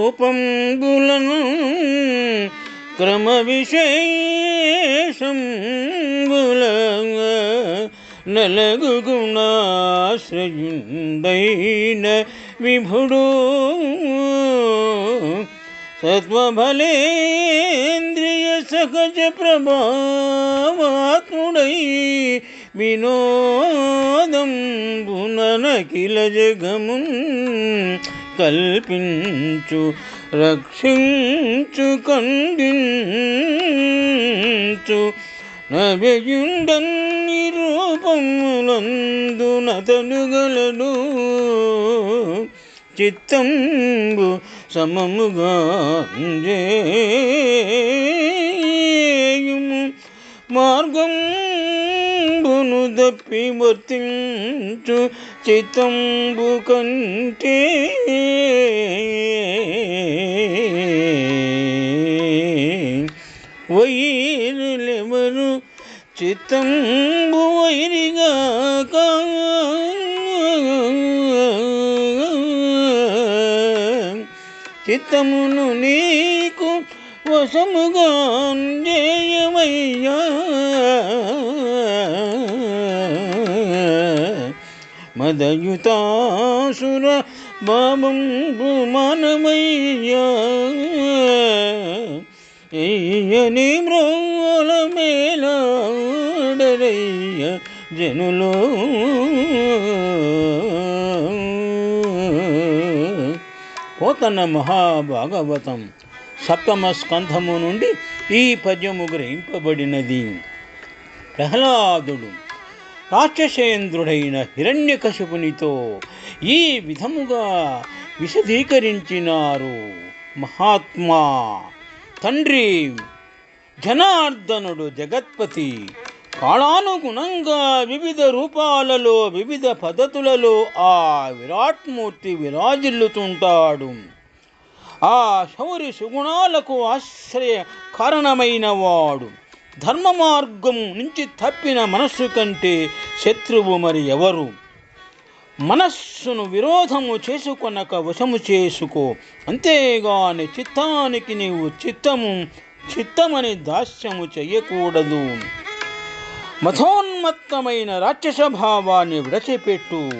కాలరూపంబులను క్రమ విశేషంబుల నలగు గుణాశ్రయుండైన విభుడు సత్వబలేంద్రియ సహజ ప్రభావాత్ముడై వినోదం పుననకిల జగమున్ కల్పించు రక్షించు ఖండించు. నవ్యుండన్ని రూపములందునతనుగలడు చిత్తంబు సమముగా జేయుము మార్గంబును దప్పి వర్తించు చిత్తంబు కంటే. వైరులెవరు చిత్తంబు వైరిగా చిత్తమును నీకు వసముగాంజేయమయ్యా మదయుతాసుర బాబంబు మానమయ్యా. ఎయ్యని మ్రోల మేలాడరయ్య జనులో. పోతన్న మహాభాగవతం సప్తమ స్కంధము నుండి ఈ పద్యము గ్రహింపబడినది. ప్రహ్లాదుడు రాక్షసేంద్రుడైన హిరణ్యకశపునితో ఈ విధముగా విశదీకరించినారు. మహాత్మా తండ్రి జనార్దనుడు జగత్పతి కాలానుగుణంగా వివిధ రూపాలలో వివిధ పద్ధతులలో ఆ విరాట్మూర్తి విరాజిల్లుతుంటాడు. ఆ శౌరి సుగుణాలకు ఆశ్రయ కారణమైన వాడు ధర్మ మార్గం నుంచి తప్పిన మనస్సు కంటే శత్రువు మరి ఎవరు? మనస్సును విరోధము చేసుకొనక వశము చేసుకో. అంతేగాని చిత్తానికి నీవు చిత్తము చిత్తమని దాస్యము చెయ్యకూడదు. మథోన్మత్తమైన రాక్షస భావాన్ని విడచిపెట్టు.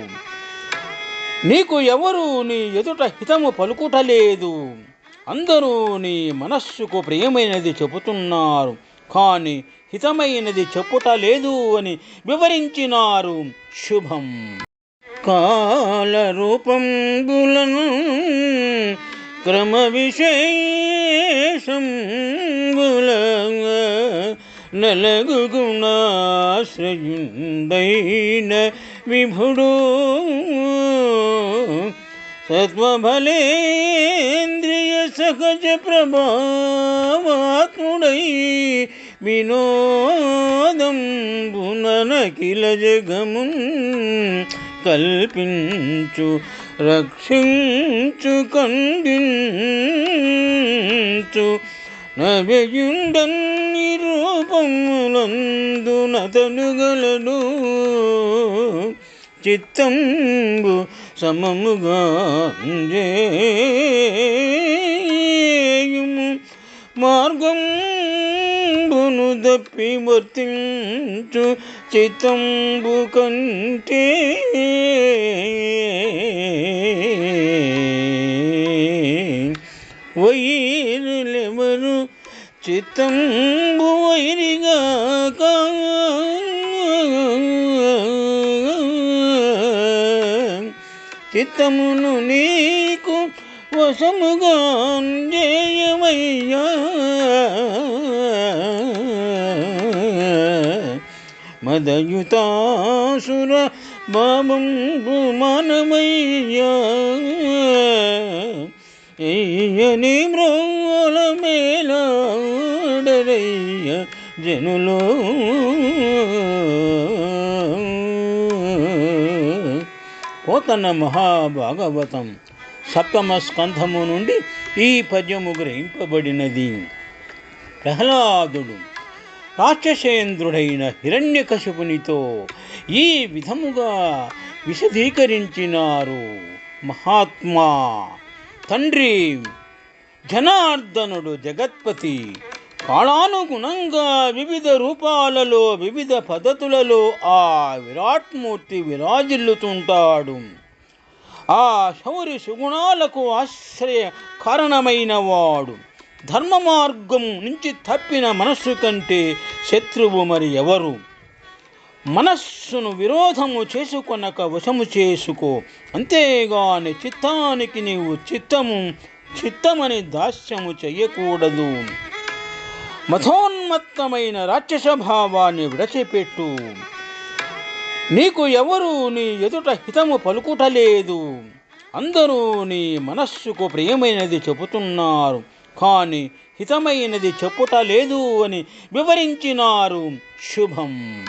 నీకు ఎవరు నీ ఎదుట హితము పలుకుటలేదు. అందరూ నీ మనస్సుకు ప్రియమైనది చెబుతున్నారు. కానీ హితమైనది చెప్పుట లేదు అని వివరించినారు. శుభం. కాలరూపంబులను క్రమ విశేషంబుల నలగు గుణాశ్రయుండైన విభుడు సత్వబలేంద్రియ సహజ ప్రభావాత్ముడై వినోదం పుననకిల జగము కల్పించు రక్షించు ఖండించు. నవ్యుండన్ని రూపములందునతనుగలడు చిత్తంబు సమముగా అంజేయుము మార్గంబును దప్పి వర్తించు చిత్తంబు కంటే వైరులెవరు? చిత్తంబు వైరిగా చిత్తమును నీకు వశముగా జయమయ్యా మదయుతాసుర బాబంబు మానమయ్యా. ఎయ్యని మ్రోల మేలాడరయ్య జనులో. పోతన్న మహాభాగవతం సప్తమ స్కంధము నుండి ఈ పద్యము గ్రహింపబడినది. ప్రహ్లాదుడు రాక్షసేంద్రుడైన హిరణ్యకశిపునితో ఈ విధముగా విశదీకరించినారు. మహాత్మా తండ్రి జనార్దనుడు జగత్పతి కాలానుగుణంగా వివిధ రూపాలలో వివిధ పద్ధతులలో ఆ విరాట్మూర్తి విరాజిల్లుతుంటాడు. ఆ శౌరి సుగుణాలకు ఆశ్రయ కారణమైన వాడు ధర్మ మార్గం నుంచి తప్పిన మనస్సు కంటే శత్రువు మరి ఎవరు? మనస్సును విరోధము చేసుకొనక వశము చేసుకో. అంతేగాని చిత్తానికి నీవు చిత్తము చిత్తమని దాస్యము చెయ్యకూడదు. మథోన్మత్తమైన రాక్షస భావాన్ని విడచిపెట్టు. నీకు ఎవరు నీ ఎదుట హితము పలుకుటలేదు. అందరూ నీ మనస్సుకు ప్రియమైనది చెబుతున్నారు. కానీ హితమైనది చెప్పుట లేదు అని వివరించినారు. శుభం.